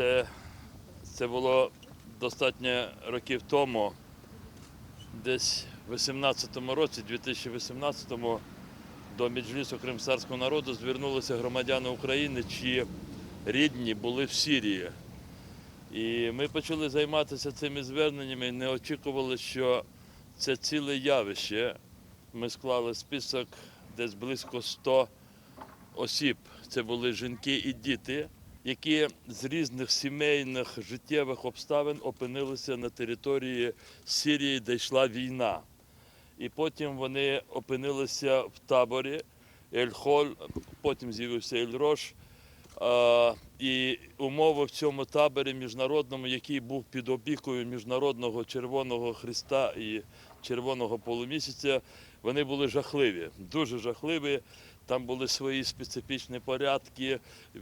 Це, це було достатньо років тому, десь в 18-му році, 2018-му, до Меджлісу кримсарського народу звернулися громадяни України, чиї рідні були в Сирії. І ми почали займатися цими зверненнями і не очікували, що це ціле явище. Ми склали список десь близько 100 осіб. Це були жінки і діти, які з різних сімейних життєвих обставин опинилися на території Сирії, де йшла війна. І потім вони опинилися в таборі Ель-Холь, потім з'явився Ель-Рош. І умови в цьому таборі міжнародному, який був під опікою Міжнародного Червоного Христа і Червоного полумісяця, вони були жахливі, дуже жахливі. Там були свої специфічні порядки,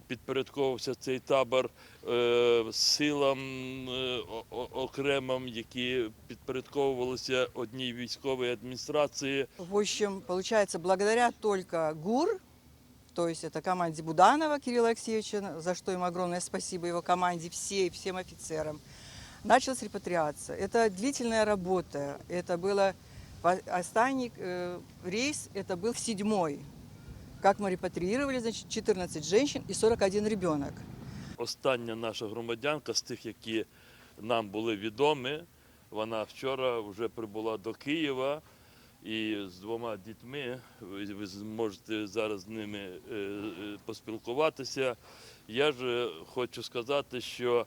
підпорядковувався цей табор е, силам е, о- о- окремим, які підпорядковувалися одній військовій адміністрації. В общем, получается, благодаря только ГУР, то есть это команде Буданова Кирилла Алексеевича, за что им огромное спасибо его команде, всей, всем офицерам, началась репатриация. Это длительная работа. Это было по- останний э, рейс, это был седьмой. Как мы репатриировали, значит, 14 женщин и 41 ребенок. Остання наша громадянка з тих, які нам були відомі, вона вчора вже прибула до Києва і з двома дітьми. Ви ви зможете зараз з ними е, е, поспілкуватися. Я ж е, хочу сказати, що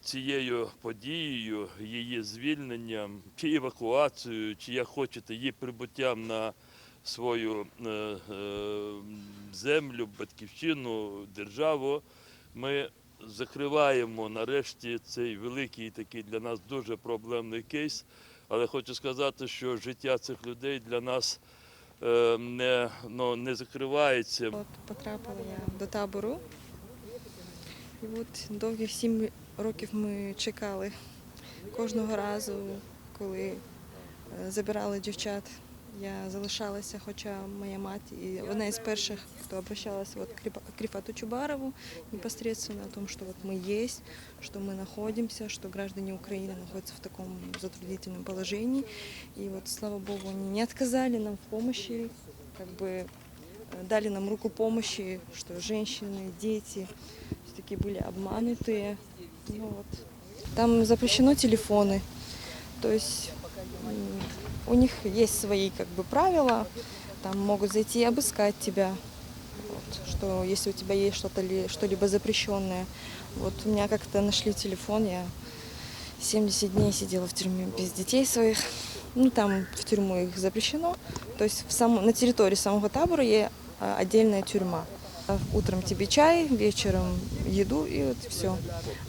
цією подією, її звільненням, чи евакуацією, чи як хочете, її прибуттям на свою е, е, землю, батьківщину, державу, ми закриваємо нарешті цей великий такий для нас дуже проблемний кейс. Але хочу сказати, що життя цих людей для нас е, не, ну, не закривається. От потрапила я до табору. І от довгих сім років ми чекали кожного разу, коли забирали дівчат. Я залишалася, хоча моя мать і одна із перших, хто обращалась вот, к Рифа- к Рифату Чубарову непосредственно о том, что вот мы есть, что мы находимся, что граждане Украины находятся в таком затруднительном положении. И вот, слава Богу, они не отказали нам в помощи, как бы э, дали нам руку помощи, что женщины, дети все-таки были обманутые. Ну вот. Там запрещено телефоны, то есть м, у них есть свои как бы правила, там могут зайти и обыскать тебя, вот, что если у тебя есть что-то ли, что-либо запрещенное. Вот у меня как-то нашли телефон, я 70 дней сидела в тюрьме без детей своих. Ну, там в тюрьму их запрещено. То есть в само, на территории самого табора есть отдельная тюрьма. А Утром тебе чай, вечером еду и вот все.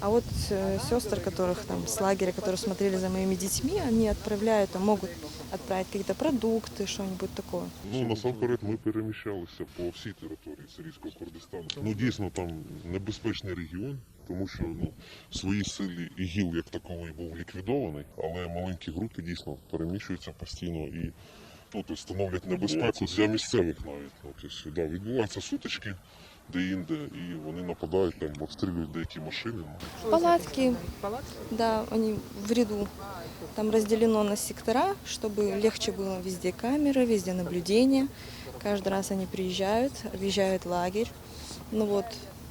А вот э, сестры, которых там с лагеря, которые смотрели за моими детьми, они отправляют, а могут отправить какие-то продукты, что-нибудь такое. Ну насамперед ми переміщалися по всій території Сирійського Курдистану. Ну дійсно там небезпечний регіон, тому що ну свої сили ІГІЛ як таковий був ліквідований, але маленькі групи дійсно переміщуються постійно і ну, тобто становлять небезпеку для місцевих навіть. Ну, тобто, да, відбуваються сутички де-інде, і вони нападають, там обстрілюють деякі машини. Палатки, да, они в ряду. Там разделено на сектора, чтобы легче было везде камеры, везде наблюдение. Каждый раз они приезжают, объезжают лагерь. Ну вот,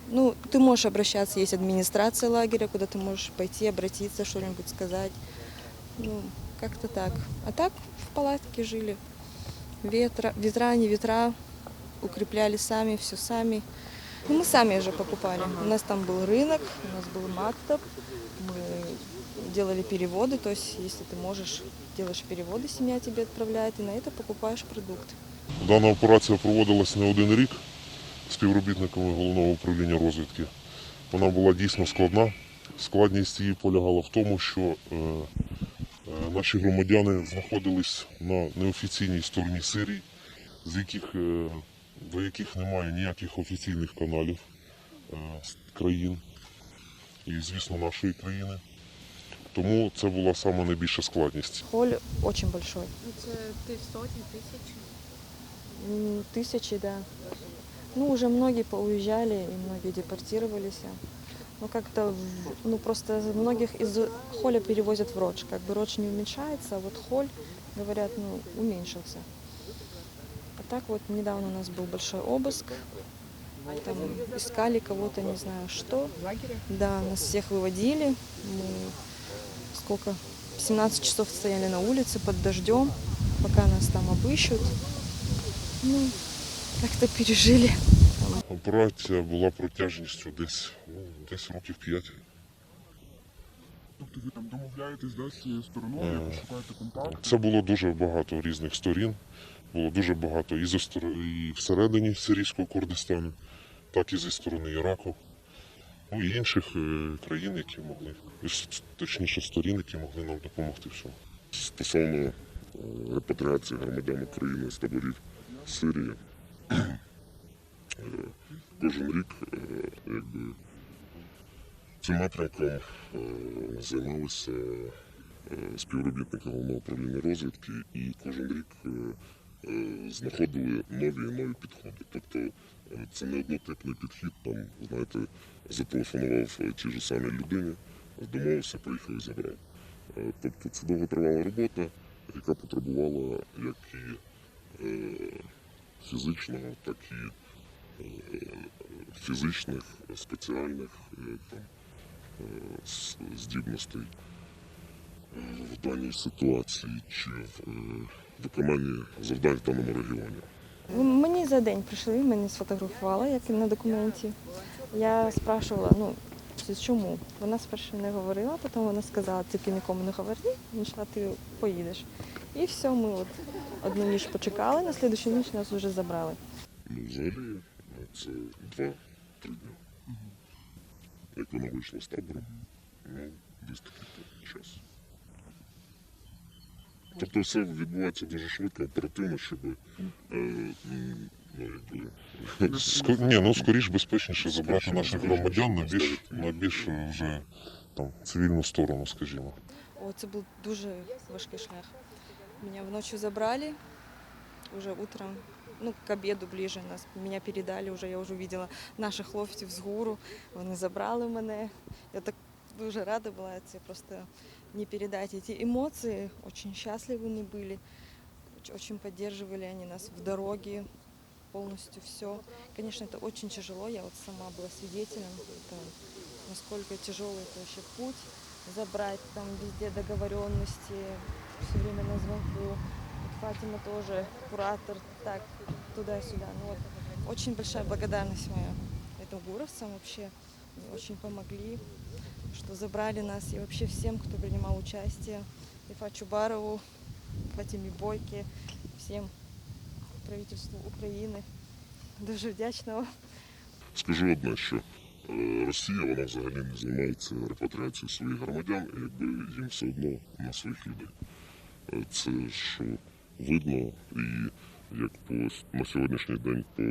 ну, ты можешь обращаться, есть администрация лагеря, куда ты можешь пойти, обратиться, что-нибудь сказать. Ну, как-то так. А так в палатке жили. Ветра, ветра, не ветра, укрепляли сами, все сами. Ну, мы сами же покупали. У нас там был рынок, у нас был мактаб, мы делали переводы, то есть если ты можешь, делаешь переводы, семья тебе отправляет, и на это покупаешь продукты. Дана операція проводилась не один рік співробітниками головного управління розвідки. Вона була дійсно складна. Складність її полягала в тому, що е, е, наші громадяни знаходились на неофіційній стороні Сирії, з яких, е, до яких немає ніяких офіційних каналів е, країн і, звісно, нашої країни. Тому це була саме найбільша складність. Поле очень большой. Це ти сотні тисяч. М, Тысячи, да. Ну, уже многие поуезжали, и многие депортировались. Ну, как-то, ну, просто многих из холя перевозят в Родж. Как бы Родж не уменьшается, а вот холь, говорят, ну, уменьшился. А так вот недавно у нас был большой обыск. Там искали кого-то, не знаю что. Да, нас всех выводили. Мы сколько? 17 часов стояли на улице под дождем, пока нас там обыщут. Ну, как-то пережили. Операція була протяжністю десь, ну, десь років 5. Тобто ви там домовляєтесь да, з цією стороною, Е, шукаєте контакт. Це було дуже багато різних сторін. Було дуже багато і, зі сторони, і всередині Сирійського Курдистану, так і зі сторони Іраку. Ну і інших е, країн, які могли, точніше сторін, які могли нам допомогти в цьому. стосовно е, репатріації громадян України з таборів Сирії. Кожен рік е, якби, цим напрямком е, займалися е, співробітники головного управління розвідки і кожен рік знаходили нові і нові підходи. Тобто це не однотипний підхід, там, знаєте, зателефонував тій же самій людині, домовився, приїхав і забрав. Тобто це довготривала робота, яка потребувала як і фізичного, так і фізичних, спеціальних е, там, е, здібностей е, в даній ситуації чи в виконанні завдань в даному регіоні. Мені за день прийшли, мене сфотографували, як і на документі. Я спрашувала, ну, чому? Вона спершу не говорила, потім вона сказала, тільки нікому не говори, іншла ти поїдеш. І все, ми от одну ніч почекали, на слідчу ніч нас вже забрали. Ну, взагалі, е, це два-три дні. Як вона вийшла з табору, ну, десь такий час. Тобто все відбувається дуже швидко, оперативно, щоб е, ну, якби, Ні, ну скоріш безпечніше забрати наших громадян на більш на більш вже там цивільну сторону, скажімо. О, це був дуже важкий шлях. Меня вночі забрали, уже утром, ну, к обеду ближе нас, меня передали, уже я вже увидела наших хлопців з гуру, вони забрали мене. Я так дуже рада була, це просто не передать ці емоції, очень счастливы мы были, Оч- очень поддерживали они нас в дороге, полностью все. Конечно, это очень тяжело, я вот сама была свидетелем, это, насколько тяжелый это вообще путь забрать там везде договоренности, все время на звонку. Вот Фатима тоже, куратор, так, туда-сюда. Ну вот, очень большая благодарность моя этим гуровцам вообще. Они очень помогли, что забрали нас и вообще всем, кто принимал участие. И Фачу Барову, Фатиме Бойке, всем правительству України. Дуже вдячна вам. Скажу одне, що е, Росія вона взагалі не займається репатріацією своїх громадян, і якби їм все одно на своїх людей. Е, Це що видно і як по на сьогоднішній день по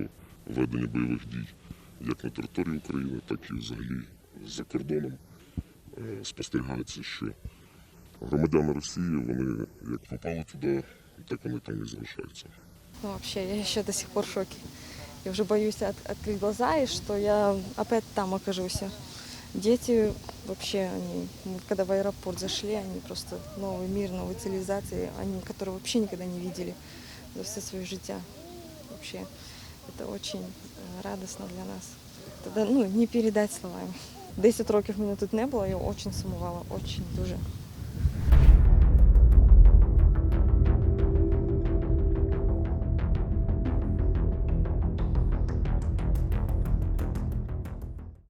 веденню бойових дій, як на території України, так і взагалі за кордоном е, спостерігається, що громадяни Росії, вони як попали туди, так вони там і залишаються. Ну, вообще, я еще до сих пор в шоке. Я уже боюсь от- открыть глаза, и что я опять там окажусь. Дети вообще, они, мы когда в аэропорт зашли, они просто новый мир, новые цивилизации, они, которые вообще никогда не видели за все свое життя. Вообще, это очень э, радостно для нас. Это, да, ну, не передать словами. 10 років мене тут не було, я очень сумувала, очень дуже.